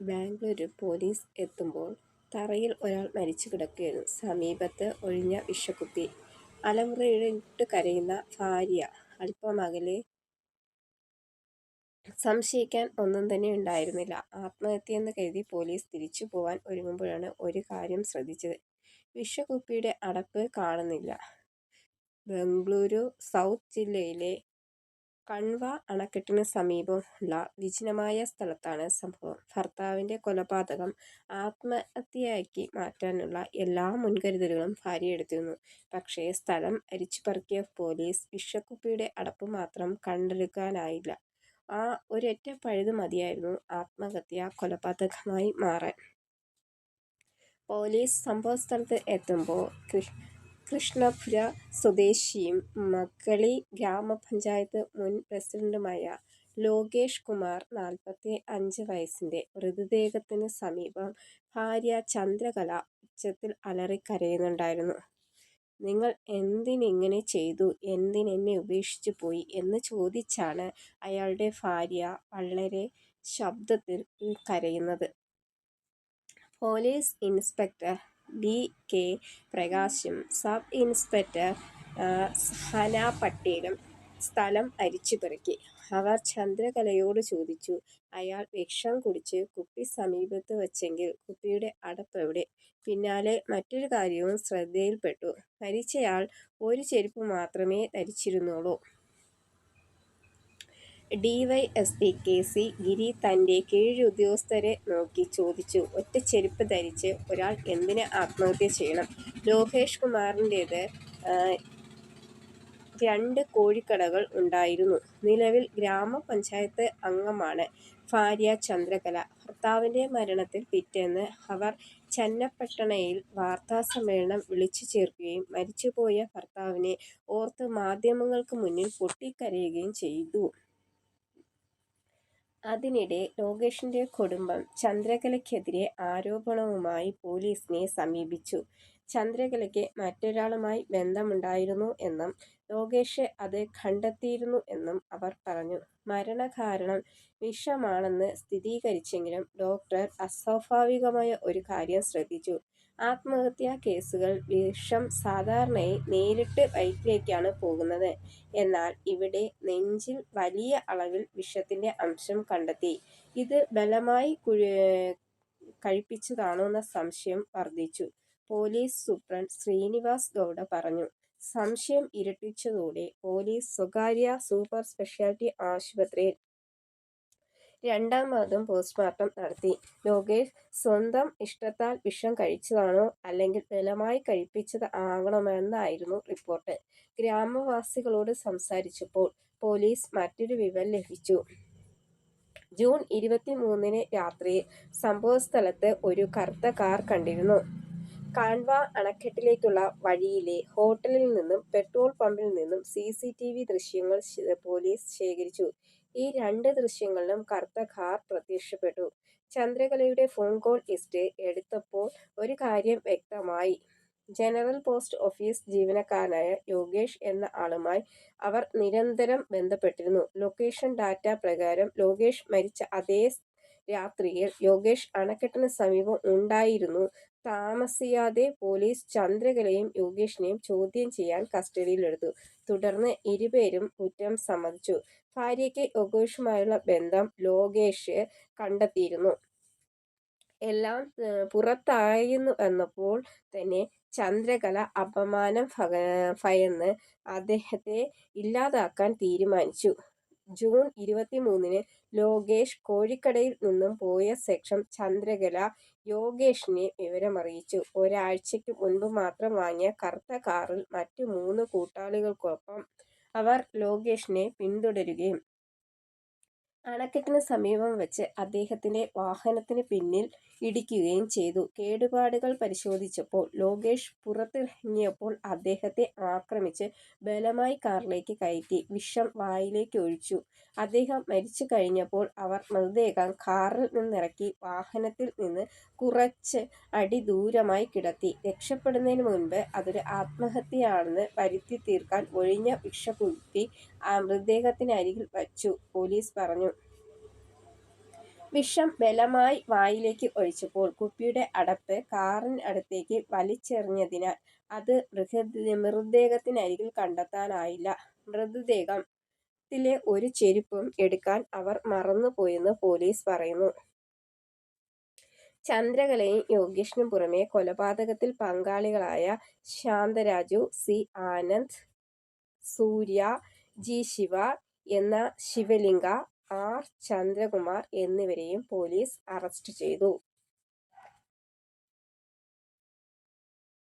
Bangalore police എത്തുമ്പോൾ തറയിൽ ഒരാൾ മരിച്ചു കിടക്കുകയാണ്. സമീപത്ത് ഒഴിഞ്ഞ വിഷക്കുപ്പി. അലമുറയിട്ട് കരയുന്ന ഭാര്യ. അല്പമകലെ. സംശയിക്കാൻ ഒന്നും തന്നെ ഉണ്ടായിരുന്നില്ല. ആത്മഹത്യയെന്ന് കരുതി പോലീസ് തിരിച്ചു പോവാൻ ഒരുങ്ങുമ്പോഴാണ് ഒരു കാര്യം ശ്രദ്ധിച്ചത്. വിഷക്കുപ്പിയുടെ അടപ്പ് കാണുന്നില്ല. ബെംഗളൂരു സൗത്ത് ജില്ലയിലെ കണ്വ അണക്കെട്ടിന് സമീപമുള്ള വിജനമായ സ്ഥലത്താണ് സംഭവം. ഭർത്താവിന്റെ കൊലപാതകം ആത്മഹത്യയാക്കി മാറ്റാനുള്ള എല്ലാ മുൻകരുതലുകളും ഭാര്യ എടുത്തിരുന്നു. പക്ഷേ സ്ഥലം അരിച്ചുപറക്കിയ പോലീസ് വിഷക്കുപ്പിയുടെ അടപ്പ് മാത്രം കണ്ടെടുക്കാനായില്ല. ആ ഒരൊറ്റ പഴുത് മതിയായിരുന്നു ആത്മഹത്യ കൊലപാതകമായി മാറാൻ. പോലീസ് സംഭവസ്ഥലത്ത് എത്തുമ്പോൾ കൃഷ്ണപുര സ്വദേശിയും മക്കളി ഗ്രാമപഞ്ചായത്ത് മുൻ പ്രസിഡന്റുമായ ലോകേഷ് കുമാർ നാൽപ്പത്തി അഞ്ച് വയസ്സിന്റെ മൃതദേഹത്തിന് സമീപം ഭാര്യ ചന്ദ്രകല ഉച്ചത്തിൽ അലറിക്കരയുന്നുണ്ടായിരുന്നു "നിങ്ങൾ എന്തിനിങ്ങനെ ചെയ്തു? എന്തിനെന്നെ ഉപേക്ഷിച്ചു പോയി? " എന്ന് ചോദിച്ചാണ് അയാളുടെ ഭാര്യ വളരെ ശബ്ദത്തിൽ കരയുന്നത്. Police inspector B. കെ. പ്രകാശും സബ് ഇൻസ്പെക്ടർ സഹന പട്ടേലും സ്ഥലം അരിച്ചുപെറുക്കി. അവർ ചന്ദ്രകലയോട് ചോദിച്ചു. അയാൾ വിഷം കുടിച്ച് കുപ്പി സമീപത്ത് വച്ചെങ്കിൽ കുപ്പിയുടെ അടപ്പെവിടെ? പിന്നാലെ മറ്റൊരു കാര്യവും ശ്രദ്ധയിൽപ്പെട്ടു. മരിച്ചയാൾ ഒരു ചെരുപ്പ് മാത്രമേ ധരിച്ചിരുന്നുള്ളൂ. D. Y. S. P. K. C. Giri തന്റെ കീഴുദ്യോഗസ്ഥരെ നോക്കി ചോദിച്ചു. "ഒറ്റ ചെരുപ്പ് ധരിച്ച് ഒരാൾ എന്തിന് ആത്മഹത്യ ചെയ്യണം? " ലോകേഷ് കുമാറിന്റേത് രണ്ട് കോഴിക്കടകൾ ഉണ്ടായിരുന്നു. നിലവിൽ ഗ്രാമപഞ്ചായത്ത് അംഗമാണ് ഭാര്യ ചന്ദ്രകല. ഭർത്താവിന്റെ മരണത്തിൽ പിറ്റേന്ന് അവർ ചന്നപ്പട്ടണയിൽ വാർത്താസമ്മേളനം വിളിച്ചുചേർക്കുകയും മരിച്ചുപോയ ഭർത്താവിനെ ഓർത്ത് മാധ്യമങ്ങൾക്ക് മുന്നിൽ പൊട്ടിക്കരയുകയും ചെയ്തു. അതിനിടെ ലോകേഷിന്റെ കുടുംബം ചന്ദ്രകലയ്ക്കെതിരെ ആരോപണവുമായി പോലീസിനെ സമീപിച്ചു. ചന്ദ്രകലയ്ക്ക് മറ്റൊരാളുമായി ബന്ധമുണ്ടായിരുന്നു എന്നും ലോകേഷ് അത് കണ്ടെത്തിയിരുന്നു എന്നും അവർ പറഞ്ഞു. മരണകാരണം വിഷമാണെന്ന് സ്ഥിരീകരിച്ചെങ്കിലും ഡോക്ടർ അസ്വാഭാവികമായ ഒരു കാര്യം ശ്രദ്ധിച്ചു. ആത്മഹത്യാ കേസുകൾ വിഷം സാധാരണയായി നേരിട്ട് വയറ്റിലേക്കാണ് പോകുന്നത്. എന്നാൽ ഇവിടെ നെഞ്ചിൽ വലിയ അളവിൽ വിഷത്തിന്റെ അംശം കണ്ടെത്തി. ഇത് ബലമായി കഴിപ്പിച്ചതാണോയെന്ന സംശയം വർദ്ധിച്ചു പോലീസ് സൂപ്രണ്ട് ശ്രീനിവാസ് ഗൗഡ പറഞ്ഞു. സംശയം ഇരട്ടിച്ചതോടെ പോലീസ് സ്വകാര്യ സൂപ്പർ സ്പെഷ്യാലിറ്റി ആശുപത്രിയിൽ രണ്ടാമതും പോസ്റ്റ്മോർട്ടം നടത്തി. ലോകേഷ് സ്വന്തം ഇഷ്ടത്താൽ വിഷം കഴിച്ചതാണോ അല്ലെങ്കിൽ ബലമായി കഴിപ്പിച്ചത് ആകണമെന്നായിരുന്നു റിപ്പോർട്ട്. ഗ്രാമവാസികളോട് സംസാരിച്ചപ്പോൾ പോലീസ് മറ്റൊരു വിവരം ലഭിച്ചു. ജൂൺ ഇരുപത്തിമൂന്നിന് രാത്രിയിൽ സംഭവസ്ഥലത്ത് ഒരു കറുത്ത കാർ കണ്ടിരുന്നു. കാൺവ അണക്കെട്ടിലേക്കുള്ള വഴിയിലെ ഹോട്ടലിൽ നിന്നും പെട്രോൾ പമ്പിൽ നിന്നും സിസിടിവി ദൃശ്യങ്ങൾ പോലീസ് ശേഖരിച്ചു. ഈ രണ്ട് ദൃശ്യങ്ങളിലും കറുത്ത കാർ പ്രത്യക്ഷപ്പെട്ടു. ചന്ദ്രകലയുടെ ഫോൺ കോൾ ലിസ്റ്റ് എടുത്തപ്പോൾ ഒരു കാര്യം വ്യക്തമായി. ജനറൽ പോസ്റ്റ് ഓഫീസ് ജീവനക്കാരനായ യോഗേഷ് എന്ന ആളുമായി അവർ നിരന്തരം ബന്ധപ്പെട്ടിരുന്നു. ലൊക്കേഷൻ ഡാറ്റ പ്രകാരം ലോകേഷ് മരിച്ച അതേ രാത്രിയിൽ യോഗേഷ് അണക്കെട്ടിന് സമീപം ഉണ്ടായിരുന്നു. താമസിയാതെ പോലീസ് ചന്ദ്രകലയും യോഗേഷിനെയും ചോദ്യം ചെയ്യാൻ കസ്റ്റഡിയിലെടുത്തു. തുടർന്ന് ഇരുപേരും കുറ്റം സമ്മതിച്ചു. ഭാര്യയ്ക്ക് യോഗേഷുമായുള്ള ബന്ധം ലോകേഷ് കണ്ടെത്തിയിരുന്നു. എല്ലാം പുറത്തായിരുന്നു എന്നപ്പോൾ തന്നെ ചന്ദ്രകല അപമാനം ഭയന്ന് അദ്ദേഹത്തെ ഇല്ലാതാക്കാൻ തീരുമാനിച്ചു. ജൂൺ ഇരുപത്തിമൂന്നിന് ലോകേഷ് കോഴിക്കടയിൽ നിന്നും പോയ ശേഷം ചന്ദ്രകല യോഗേഷിനെ വിവരമറിയിച്ചു. ഒരാഴ്ചയ്ക്ക് മുൻപ് മാത്രം വാങ്ങിയ കറുത്ത കാറിൽ മറ്റു മൂന്ന് കൂട്ടാളികൾക്കൊപ്പം അവർ ലോകേഷിനെ പിന്തുടരുകയും അണക്കെട്ടിന് സമീപം വച്ച് അദ്ദേഹത്തിന്റെ വാഹനത്തിന് പിന്നിൽ ഇടിക്കുകയും ചെയ്തു. കേടുപാടുകൾ പരിശോധിച്ചപ്പോൾ ലോകേഷ് പുറത്തിറങ്ങിയപ്പോൾ അദ്ദേഹത്തെ ആക്രമിച്ച് ബലമായി കാറിലേക്ക് കയറ്റി വിഷം വായിലേക്ക് ഒഴിച്ചു അദ്ദേഹം മരിച്ചു കഴിഞ്ഞപ്പോൾ അവർ മൃതദേഹം കാറിൽ നിന്നിറക്കി വാഹനത്തിൽ നിന്ന് കുറച്ച് അടി ദൂരമായി കിടത്തി. രക്ഷപ്പെടുന്നതിന് മുൻപ് അതൊരു ആത്മഹത്യയാണെന്ന് വരുത്തിത്തീർക്കാൻ ഒഴിഞ്ഞ വിഷക്കുപ്പി മൃതദേഹത്തിനരികിൽ വച്ചു. പോലീസ് പറഞ്ഞു. വിഷം ബലമായി വായിലേക്ക് ഒഴിച്ചപ്പോൾ കുപ്പിയുടെ അടപ്പ് കാറിന് അടുത്തേക്ക് വലിച്ചെറിഞ്ഞതിനാൽ അത് മൃഗ മൃതദേഹത്തിനരികിൽ കണ്ടെത്താനായില്ല. മൃതദേഹത്തിലെ ഒരു ചെരുപ്പും എടുക്കാൻ അവർ മറന്നുപോയെന്ന് പോലീസ് പറയുന്നു. ചന്ദ്രകലയും യോഗേഷിനും പുറമെ കൊലപാതകത്തിൽ പങ്കാളികളായ ശാന്തരാജു, സി. ആനന്ദ്, സൂര്യ, ജി. ശിവ എന്ന ശിവലിംഗ, ആർ. ചന്ദ്രകുമാർ എന്നിവരെയും പോലീസ് അറസ്റ്റ് ചെയ്തു.